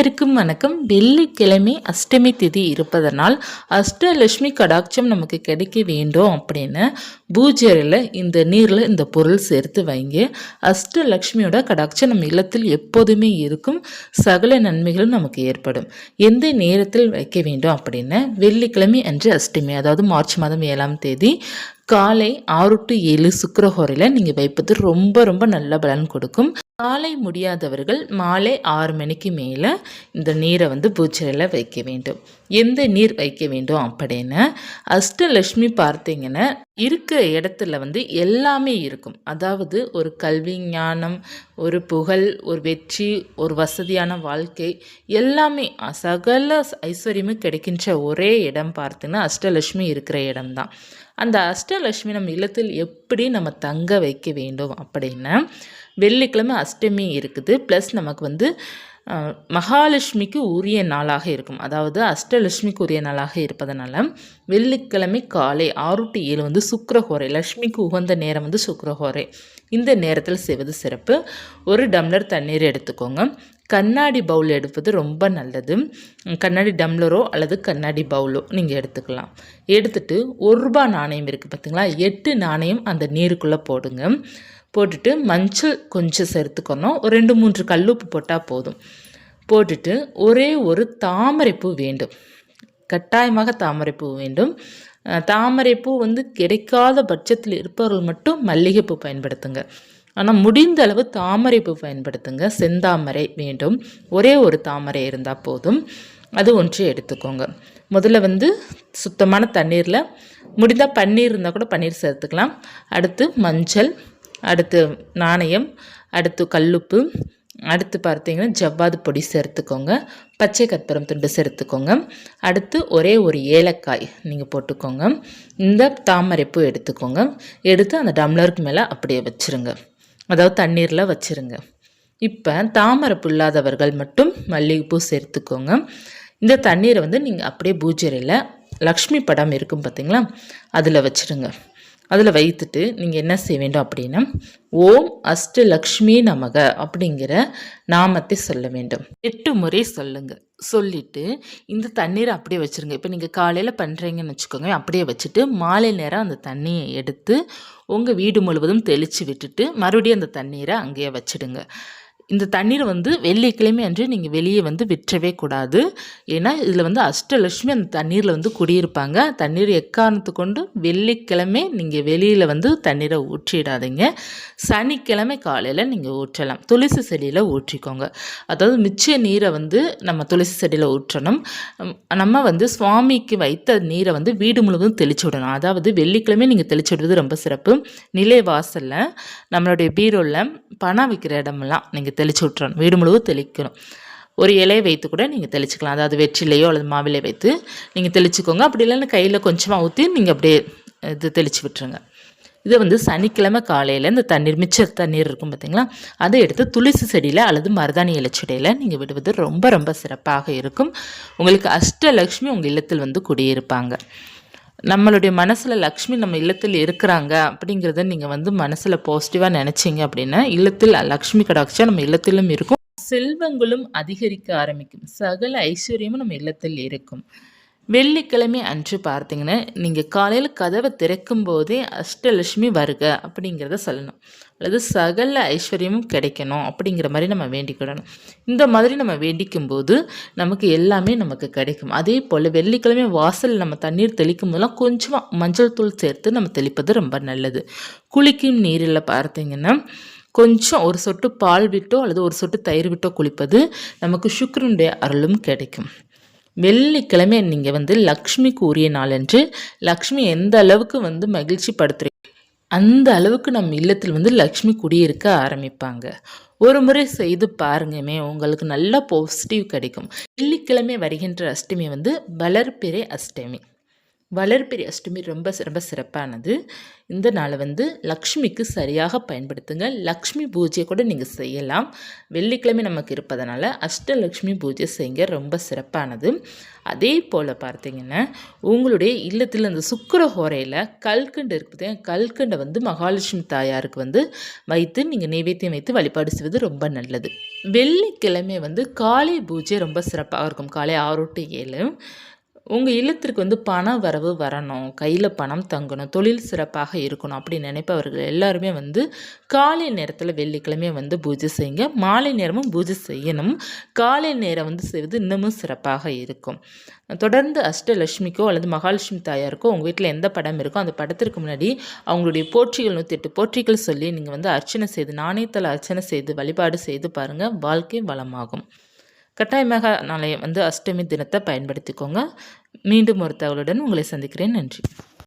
அனைவருக்கும் வணக்கம். வெள்ளிக்கிழமை அஷ்டமி திதி இருப்பதனால் அஷ்டலட்சுமி கடாட்சம் நமக்கு கிடைக்க வேண்டும் அப்படின்னு பூஜையில் இந்த நீரில் இந்த பொருள் சேர்த்து வைங்க. அஷ்டலக்ஷ்மியோட கடாட்சம் நம்ம இல்லத்தில் எப்போதுமே இருக்கும். சகல நன்மைகளும் நமக்கு ஏற்படும். எந்த நேரத்தில் வைக்க வேண்டும் அப்படின்னு வெள்ளிக்கிழமை அன்று அஷ்டமி அதாவது மார்ச் மாதம் ஏழாம் தேதி காலை ஆறு டு ஏழு சுக்கரஹோரையில் நீங்கள் வைப்பது ரொம்ப ரொம்ப நல்ல பலன் கொடுக்கும். காலை முடியாதவர்கள் மாலை ஆறு மணிக்கு மேலே இந்த நீரை வந்து பூச்சரையில் வைக்க வேண்டும். எந்த நீர் வைக்க வேண்டும் அப்படின்னு அஷ்டலட்சுமி பார்த்தீங்கன்னா இருக்கிற இடத்துல வந்து எல்லாமே இருக்கும். அதாவது ஒரு கல்வி ஞானம் ஒரு புகழ் ஒரு வெற்றி ஒரு வசதியான வாழ்க்கை எல்லாமே சகல ஐஸ்வர்யமும் கிடைக்கின்ற ஒரே இடம் பார்த்தீங்கன்னா அஷ்டலட்சுமி இருக்கிற இடம்தான். அந்த அஷ்டலட்சுமி நம்ம இல்லத்தில் எப்படி நம்ம தங்க வைக்க வேண்டும் அப்படின்னா வெள்ளிக்கிழமை அஷ்டமி இருக்குது. ப்ளஸ் நமக்கு வந்து மகாலட்சுமிக்கு உரிய நாளாக இருக்கும். அதாவது அஷ்டலட்சுமிக்கு உரிய நாளாக இருப்பதனால வெள்ளிக்கிழமை காலை ஆறு டு ஏழு வந்து சுக்கரஹோரை லட்சுமிக்கு உகந்த நேரம் வந்து சுக்கரஹோரை. இந்த நேரத்தில் செய்வது சிறப்பு. ஒரு டம்ளர் தண்ணீர் எடுத்துக்கோங்க. கண்ணாடி பவுல் எடுப்பது ரொம்ப நல்லது. கண்ணாடி டம்ளரோ அல்லது கண்ணாடி பவுலோ நீங்கள் எடுத்துக்கலாம். எடுத்துட்டு ஒரு ரூபா நாணயம் இருக்குது பார்த்தீங்களா எட்டு நாணயம் அந்த நீருக்குள்ளே போடுங்க. போட்டுட்டு மஞ்சள் கொஞ்சம் சேர்த்துக்கணும். ஒரு ரெண்டு மூன்று கல்லுப்பு போட்டால் போதும். போட்டுட்டு ஒரே ஒரு தாமரைப்பூ வேண்டும். கட்டாயமாக தாமரைப்பூ வேண்டும். தாமரைப்பூ வந்து கிடைக்காத பட்சத்தில் இருப்பவர்கள் மட்டும் மல்லிகைப்பூ பயன்படுத்துங்க. ஆனால் முடிந்த அளவு தாமரைப்பூ பயன்படுத்துங்க. செந்தாமரை வேண்டும். ஒரே ஒரு தாமரை இருந்தால் போதும். அது ஒன்று எடுத்துக்கோங்க. முதல்ல வந்து சுத்தமான தண்ணீரில் முடிந்தால் பன்னீர் இருந்தால் கூட பன்னீர் சேர்த்துக்கலாம். அடுத்து மஞ்சள் அடுத்து நாணயம் அடுத்து கல்லுப்பு அடுத்து பார்த்தீங்கன்னா ஜவ்வாது பொடி சேர்த்துக்கோங்க. பச்சை கற்பூரம் துண்டு சேர்த்துக்கோங்க. அடுத்து ஒரே ஒரு ஏலக்காய் நீங்கள் போட்டுக்கோங்க. இந்த தாமரைப்பூ எடுத்துக்கோங்க. எடுத்து அந்த டம்ளருக்கு மேலே அப்படியே வச்சுருங்க. அதாவது தண்ணீரில் வச்சுருங்க. இப்போ தாமரைப்பூ இல்லாதவர்கள் மட்டும் மல்லிகைப்பூ சேர்த்துக்கோங்க. இந்த தண்ணீரை வந்து நீங்கள் அப்படியே பூஜரையில் லக்ஷ்மி படம் இருக்கும் பார்த்தீங்களா அதில் வச்சுருங்க. அதில் வைத்துட்டு நீங்கள் என்ன செய்ய வேண்டும் அப்படின்னா ஓம் அஷ்டலக்ஷ்மி நமக அப்படிங்கிற நாமத்தை சொல்ல வேண்டும். எட்டு முறை சொல்லுங்கள் சொல்லிட்டு இந்த தண்ணீரை அப்படியே வச்சுருங்க. இப்போ நீங்கள் காலையில் பண்ணுறீங்கன்னு வச்சுக்கோங்க. அப்படியே வச்சுட்டு மாலை நேரம் அந்த தண்ணியை எடுத்து உங்கள் வீடு முழுவதும் தெளித்து விட்டுட்டு மறுபடியும் அந்த தண்ணீரை அங்கேயே வச்சுடுங்க. இந்த தண்ணீர் வந்து வெள்ளிக்கிழமை அன்று நீங்கள் வெளியே வந்து விற்றவே கூடாது. ஏன்னா இதில் வந்து அஷ்டலட்சுமி அந்த தண்ணீரில் வந்து குடியிருப்பாங்க. தண்ணீர் எக்காரணத்து கொண்டு வெள்ளிக்கிழமை நீங்கள் வெளியில் வந்து தண்ணீரை ஊற்றிடாதீங்க. சனிக்கிழமை காலையில் நீங்கள் ஊற்றலாம். துளசி செடியில் ஊற்றிக்கோங்க. அதாவது மிச்ச நீரை வந்து நம்ம துளசி செடியில் ஊற்றணும். நம்ம வந்து சுவாமிக்கு வைத்த நீரை வந்து வீடு முழுவதும் தெளிச்சு விடணும். அதாவது வெள்ளிக்கிழமை நீங்கள் தெளிச்சு விடுறது ரொம்ப சிறப்பு. நிலை வாசலில் நம்மளுடைய பீரோவில் பணம் வைக்கிற இடமெல்லாம் நீங்கள் தெளித்து விட்டுறணும். வீடு முழுவதும் தெளிக்கணும். ஒரு இலையை வைத்து கூட நீங்கள் தெளிச்சுக்கலாம். அதாவது வெற்றிலையோ அல்லது மாவிலையோ வைத்து நீங்கள் தெளிச்சுக்கோங்க. அப்படி இல்லைன்னா கையில் கொஞ்சமாக ஊற்றி நீங்கள் அப்படியே இது தெளித்து விட்டுருங்க. இதை வந்து சனிக்கிழமை காலையில் இந்த தண்ணீர் மிச்ச தண்ணீர் இருக்கும் பார்த்தீங்களா அதை எடுத்து துளசி செடியில் அல்லது மருதாணி இலைச்செடியில் நீங்கள் விடுவது ரொம்ப ரொம்ப சிறப்பாக இருக்கும். உங்களுக்கு அஷ்டலக்ஷ்மி உங்கள் இல்லத்தில் வந்து குடியிருப்பாங்க. நம்மளுடைய மனசில் லக்ஷ்மி நம்ம இல்லத்தில் இருக்கிறாங்க அப்படிங்கிறத நீங்கள் வந்து மனசில் பாசிட்டிவாக நினச்சிங்க அப்படின்னா இல்லத்தில் லக்ஷ்மி கடாட்சம் நம்ம இல்லத்திலும் இருக்கும். செல்வங்களும் அதிகரிக்க ஆரம்பிக்கும். சகல ஐஸ்வர்யமும் நம்ம இல்லத்தில் இருக்கும். வெள்ளிக்கிழமை அன்று பார்த்தீங்கன்னா நீங்கள் காலையில் கதவை திறக்கும் போதே அஷ்டலட்சுமி வருக அப்படிங்கிறத சொல்லணும். அல்லது சகல ஐஸ்வர்யமும் கிடைக்கணும் அப்படிங்கிற மாதிரி நம்ம வேண்டிக்கிடணும் இந்த மாதிரி நம்ம வேண்டிக்கும் போது நமக்கு எல்லாமே நமக்கு கிடைக்கும். அதே போல் வெள்ளிக்கிழமை வாசல் நம்ம தண்ணீர் தெளிக்கும் போதெல்லாம் கொஞ்சமாக மஞ்சள் தூள் சேர்த்து நம்ம தெளிப்பது ரொம்ப நல்லது. குளிக்கும் நீரில் பார்த்தீங்கன்னா கொஞ்சம் ஒரு சொட்டு பால் விட்டோ அல்லது ஒரு சொட்டு தயிர் விட்டோ குளிப்பது நமக்கு சுக்கரனுடைய அருளும் கிடைக்கும். வெள்ளிக்கிழமை நீங்கள் வந்து லக்ஷ்மிக்கு உரிய நாளன்று லக்ஷ்மி எந்த அளவுக்கு வந்து மகிழ்ச்சி படுத்துறீங்க அந்த அளவுக்கு நம்ம இல்லத்தில் வந்து லக்ஷ்மி குடியிருக்க ஆரம்பிப்பாங்க. ஒரு முறை செய்து பாருங்கமே உங்களுக்கு நல்ல பாசிட்டிவ் கிடைக்கும். வெள்ளிக்கிழமை வருகின்ற அஷ்டமி வந்து வளர்பிறை அஷ்டமி. வளர்பிறை அஷ்டமி ரொம்ப ரொம்ப சிறப்பானது. இந்த நாளை வந்து லக்ஷ்மிக்கு சரியாக பயன்படுத்துங்க. லக்ஷ்மி பூஜையை கூட நீங்கள் செய்யலாம். வெள்ளிக்கிழமை நமக்கு இருப்பதனால அஷ்டலக்ஷ்மி பூஜை செய்யுங்க ரொம்ப சிறப்பானது. அதே போல் பார்த்தீங்கன்னா உங்களுடைய இல்லத்தில் அந்த சுக்கர ஹோரையில் கல்கண்டு இருக்குது கல்கண்டை வந்து மகாலட்சுமி தாயாருக்கு வந்து வைத்து நீங்கள் நைவேத்தியம் வைத்து வழிபாடு செய்வது ரொம்ப நல்லது. வெள்ளிக்கிழமை வந்து காலை பூஜை ரொம்ப சிறப்பாக இருக்கும். காலை ஆறு டு ஏழு. உங்கள் இல்லத்திற்கு வந்து பண வரவு வரணும் கையில் பணம் தங்கணும் தொழில் சிறப்பாக இருக்கணும் அப்படின்னு நினைப்பவர்கள் எல்லாருமே வந்து காலை நேரத்தில் வெள்ளிக்கிழமை வந்து பூஜை செய்யுங்க. மாலை நேரமும் பூஜை செய்யணும். காலை நேரம் வந்து செய்வது இன்னமும் சிறப்பாக இருக்கும். தொடர்ந்து அஷ்டலட்சுமிக்கோ அல்லது மகாலட்சுமி தாயாருக்கோ உங்கள் வீட்டில் எந்த படம் இருக்கோ அந்த படத்திற்கு முன்னாடி அவங்களுடைய போற்றிகள் நூற்றி எட்டு போற்றிகள் சொல்லி நீங்கள் வந்து அர்ச்சனை செய்து நாணயத்தில் அர்ச்சனை செய்து வழிபாடு செய்து பாருங்கள் வாழ்க்கை வளமாகும். கட்டாயமாக நாளை வந்து அஷ்டமி தினத்தை பயன்படுத்திக்கோங்க. மீண்டும் ஒரு தகவலுடன் உங்களை சந்திக்கிறேன். நன்றி.